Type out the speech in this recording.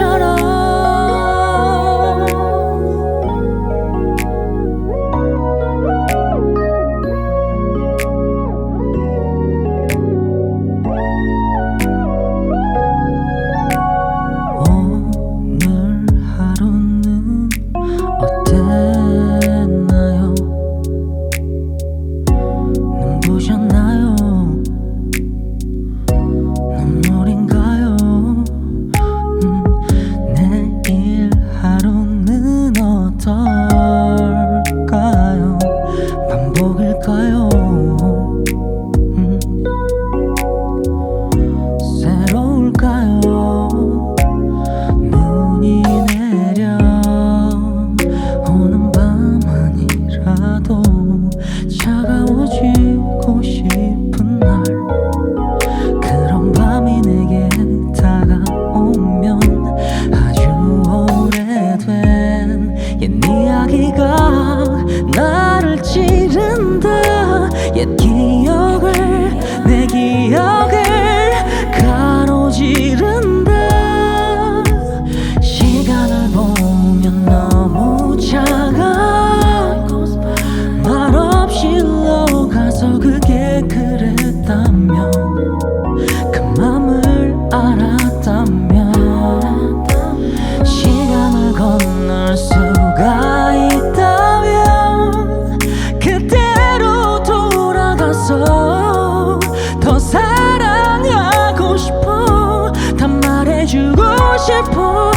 shut up. song. 지른다. 옛 기억을 내 기억을 가로지른다. 시간을 보면 너무 작아 말없이 흘러가서 그게 그랬다면 그 맘을 알았다면 주고 싶어.